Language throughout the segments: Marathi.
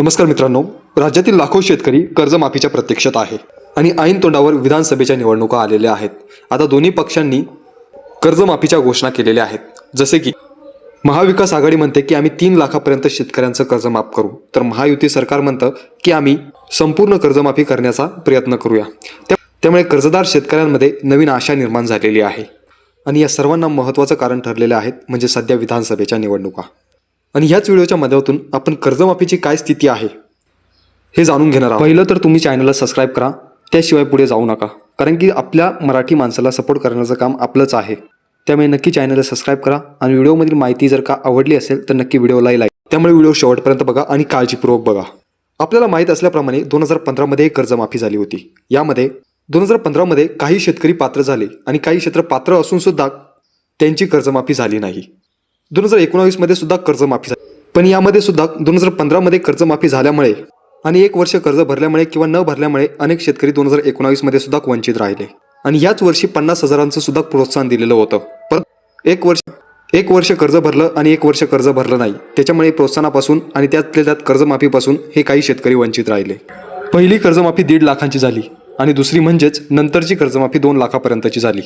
नमस्कार मित्रांनो. राज्यातील लाखो शेतकरी कर्जमाफीच्या प्रत्यक्षात आहे आणि ऐन तोंडावर विधानसभेच्या निवडणुका आलेल्या आहेत. आता दोन्ही पक्षांनी कर्जमाफीच्या घोषणा केलेल्या आहेत. जसे की महाविकास आघाडी म्हणते की आम्ही तीन लाखापर्यंत शेतकऱ्यांचं कर्ज माफ करू. तर महायुती सरकार म्हणतं की आम्ही संपूर्ण कर्जमाफी करण्याचा प्रयत्न करूया. त्यामुळे कर्जदार शेतकऱ्यांमध्ये नवीन आशा निर्माण झालेली आहे. आणि या सर्वांना महत्त्वाचं कारण ठरलेलं आहे म्हणजे सध्या विधानसभेच्या निवडणुका. आणि ह्याच व्हिडिओच्या माध्यमातून आपण कर्जमाफीची काय स्थिती आहे हे जाणून घेणार आहोत. पहिलं तर तुम्ही चॅनलला सबस्क्राईब करा त्याशिवाय पुढे जाऊ नका कारण की आपल्या मराठी माणसाला सपोर्ट करण्याचं काम आपलंच आहे. त्यामुळे नक्की चॅनलला सबस्क्राईब करा आणि व्हिडिओमधील माहिती जर का आवडली असेल तर नक्की व्हिडिओला लाईक त्यामुळे व्हिडिओ शेवटपर्यंत बघा आणि काळजीपूर्वक बघा. आपल्याला माहीत असल्याप्रमाणे दोन हजार पंधरामध्ये कर्जमाफी झाली होती. यामध्ये दोन हजार पंधरामध्ये काही शेतकरी पात्र झाले आणि काही क्षेत्र पात्र असून सुद्धा त्यांची कर्जमाफी झाली नाही. दोन हजार एकोणावीसमध्ये सुद्धा कर्जमाफी झाली. पण यामध्ये सुद्धा दोन हजार पंधरामध्ये कर्जमाफी झाल्यामुळे आणि एक वर्ष कर्ज भरल्यामुळे किंवा न भरल्यामुळे अनेक शेतकरी दोन हजार एकोणावीसमध्ये सुद्धा वंचित राहिले. आणि याच वर्षी पन्नास हजारांचं सुद्धा प्रोत्साहन दिलेलं होतं. पण एक वर्ष एक वर्ष कर्ज भरलं आणि एक वर्ष कर्ज भरलं नाही. त्याच्यामुळे प्रोत्साहनापासून आणि त्यातल्या त्यात कर्जमाफीपासून हे काही शेतकरी वंचित राहिले. पहिली कर्जमाफी दीड लाखांची झाली आणि दुसरी म्हणजेच नंतरची कर्जमाफी दोन लाखापर्यंतची झाली.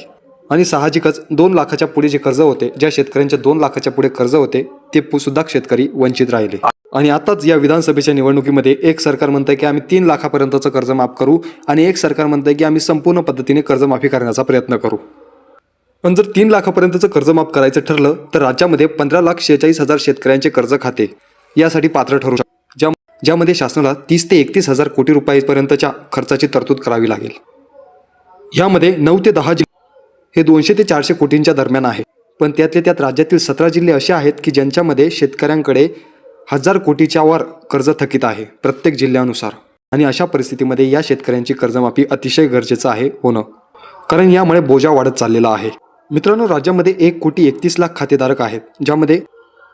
आणि साहजिकच दोन लाखाच्या पुढे जे कर्ज होते ज्या शेतकऱ्यांच्या दोन लाखाच्या पुढे कर्ज होते ते सुद्धा शेतकरी वंचित राहिले. आणि आताच या विधानसभेच्या निवडणुकीमध्ये एक सरकार म्हणतंय की आम्ही तीन लाखापर्यंतचं कर्ज माफ करू आणि एक सरकार म्हणतंय की आम्ही संपूर्ण पद्धतीने कर्जमाफी करण्याचा प्रयत्न करू. पण जर तीन लाखापर्यंतचं कर्ज माफ करायचं ठरलं तर राज्यामध्ये पंधरा लाख शेहेचाळीस हजार शेतकऱ्यांचे कर्ज खाते. यासाठी पात्र ठरू शकतात ज्या ज्यामध्ये शासनाला तीस ते एकतीस हजार कोटी रुपयापर्यंतच्या खर्चाची तरतूद करावी लागेल. यामध्ये नऊ ते दहा जिल्हे हे दोनशे ते चारशे कोटींच्या दरम्यान आहे. पण त्यातले त्यात राज्यातील सतरा जिल्हे असे आहेत की ज्यांच्यामध्ये शेतकऱ्यांकडे हजार कोटीच्या वर कर्ज थकीत आहे प्रत्येक जिल्ह्यानुसार. आणि अशा परिस्थितीमध्ये या शेतकऱ्यांची कर्जमाफी अतिशय गरजेचं आहे होणं कारण यामुळे बोजा वाढत चाललेला आहे. मित्रांनो राज्यामध्ये एक कोटी एकतीस लाख खातेधारक आहेत ज्यामध्ये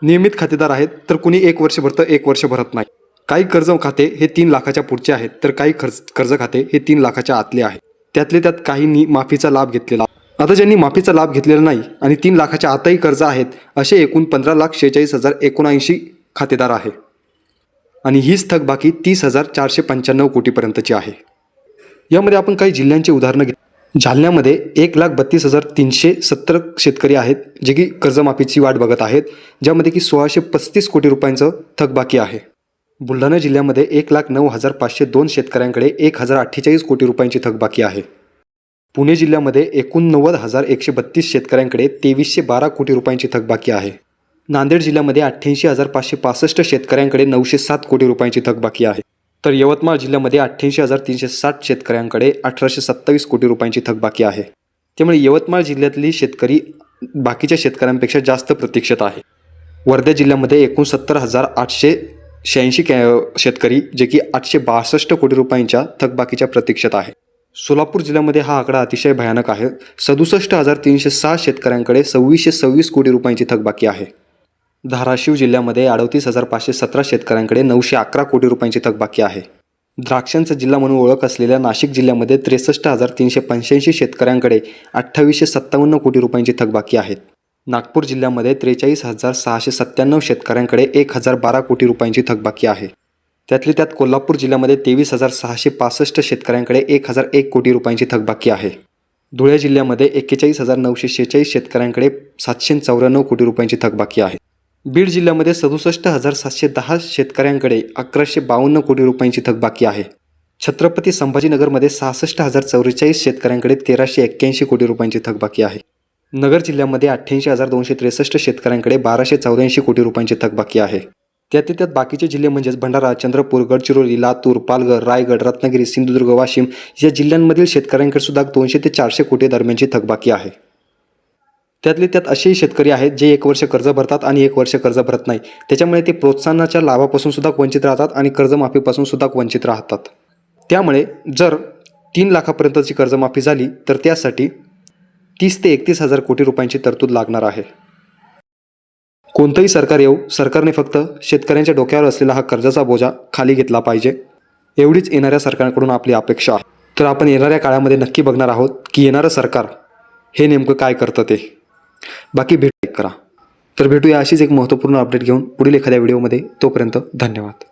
नियमित खातेदार आहेत तर कुणी एक वर्ष भरतं एक वर्ष भरत नाही. काही कर्ज खाते हे तीन लाखाच्या पुढचे आहेत तर काही खर्च कर्ज खाते हे तीन लाखाच्या आतले आहेत त्यातले त्यात काही माफीचा लाभ घेतलेला आता ज्यांनी माफीचा लाभ घेतलेला नाही आणि तीन लाखाच्या आताही कर्ज आहेत असे एकूण पंधरा लाख शेहेचाळीस हजार एकोणऐंशी खातेदार आहे. आणि हीच थकबाकी तीस हजार चारशे पंच्याण्णव कोटीपर्यंतची आहे. यामध्ये आपण काही जिल्ह्यांची उदाहरणं घे जालन्यामध्ये एक लाख बत्तीस हजार तीनशे सत्तर शेतकरी आहेत जे की कर्जमाफीची वाट बघत आहेत ज्यामध्ये की सोळाशे पस्तीस कोटी रुपयांचं थकबाकी आहे. बुलढाणा जिल्ह्यामध्ये एक लाख नऊ हजार पाचशे दोन शेतकऱ्यांकडे एक हजार अठ्ठेचाळीस कोटी रुपयांची थकबाकी आहे. पुणे जिल्ह्यामध्ये एकोणनव्वद हजार एकशे बत्तीस शेतकऱ्यांकडे तेवीसशे बारा कोटी रुपयांची थकबाकी आहे. नांदेड जिल्ह्यामध्ये अठ्ठ्याऐंशी हजार पाचशे पासष्ट शेतकऱ्यांकडे नऊशे सात कोटी रुपयांची थकबाकी आहे. तर यवतमाळ जिल्ह्यामध्ये अठ्ठ्याऐंशी हजार तीनशे साठ शेतकऱ्यांकडे अठराशे सत्तावीस कोटी रुपयांची थकबाकी आहे. त्यामुळे यवतमाळ जिल्ह्यातली शेतकरी बाकीच्या शेतकऱ्यांपेक्षा जास्त प्रतीक्षेत आहे. वर्धा जिल्ह्यामध्ये एकोणसत्तर हजार आठशे शहाऐंशी कॅ शेतकरी जे की आठशे बासष्ट कोटी रुपयांच्या थकबाकीच्या प्रतीक्षेत आहे. सोलापूर जिल्ह्यामध्ये हा आकडा अतिशय भयानक आहे. सदुसष्ट हजार तीनशे सहा शेतकऱ्यांकडे सव्वीसशे सव्वीस कोटी रुपयांची थकबाकी आहे. धाराशिव जिल्ह्यामध्ये अडतीस हजार पाचशे सतरा शेतकऱ्यांकडे नऊशे अकरा कोटी रुपयांची थकबाकी आहे. द्राक्षांचा जिल्हा म्हणून ओळख असलेल्या नाशिक जिल्ह्यामध्ये त्रेसष्ट हजार तीनशे पंच्याऐंशी शेतकऱ्यांकडे अठ्ठावीसशे सत्तावन्न कोटी रुपयांची थकबाकी आहेत. नागपूर जिल्ह्यामध्ये त्रेचाळीस हजार सहाशे सत्त्याण्णव शेतकऱ्यांकडे एक हजार बारा कोटी रुपयांची थकबाकी आहे. त्यातली त्यात कोल्हापूर जिल्ह्यामध्ये तेवीस हजार सहाशे पासष्ट शेतकऱ्यांकडे एक हजार एक कोटी रुपयांची थकबाकी आहे. धुळे जिल्ह्यामध्ये एक्केचाळीस हजार नऊशे शेहेचाळीस शेतकऱ्यांकडे सातशे चौऱ्याण्णव कोटी रुपयांची थकबाकी आहे. बीड जिल्ह्यामध्ये सदुसष्ट हजार सातशे दहा शेतकऱ्यांकडे अकराशे बावन्न कोटी रुपयांची थकबाकी आहे. छत्रपती संभाजीनगरमध्ये सहासष्ट हजार चौवेचाळीस शेतकऱ्यांकडे तेराशे एक्क्याऐंशी कोटी रुपयांची थकबाकी आहे. नगर जिल्ह्यामध्ये अठ्ठ्याऐंशी हजार दोनशे त्रेसष्ट शेतकऱ्यांकडे बाराशे चौऱ्याऐंशी कोटी रुपयांची थकबाकी आहे. त्यातले त्यात बाकीचे जिल्हे म्हणजेच भंडारा चंद्रपूर गडचिरोली लातूर पालघर रायगड रत्नागिरी सिंधुदुर्ग वाशिम या जिल्ह्यांमधील शेतकऱ्यांकडे सुद्धा दोनशे ते चारशे कोटी दरम्यानची थकबाकी आहे. त्यातले त्यात असेही शेतकरी आहेत जे एक वर्ष कर्ज भरतात आणि एक वर्ष कर्ज भरत नाही. त्याच्यामुळे ते प्रोत्साहनाच्या लाभापासून सुद्धा वंचित राहतात आणि कर्जमाफीपासून सुद्धा वंचित राहतात. त्यामुळे जर तीन लाखापर्यंतची कर्जमाफी झाली तर त्यासाठी तीस ते एकतीस हजार कोटी रुपयांची तरतूद लागणार आहे. कोणतंही सरकार येऊ सरकारने फक्त शेतकऱ्यांच्या डोक्यावर असलेला हा कर्जाचा बोजा खाली घेतला पाहिजे. एवढीच येणाऱ्या सरकारकडून आपली अपेक्षा आहे. तर आपण येणाऱ्या काळामध्ये नक्की बघणार आहोत की येणारं सरकार हे नेमकं काय करतं ते. बाकी भेट करा. तर भेटूया अशीच एक महत्त्वपूर्ण अपडेट घेऊन पुढील एखाद्या व्हिडिओमध्ये तोपर्यंत धन्यवाद.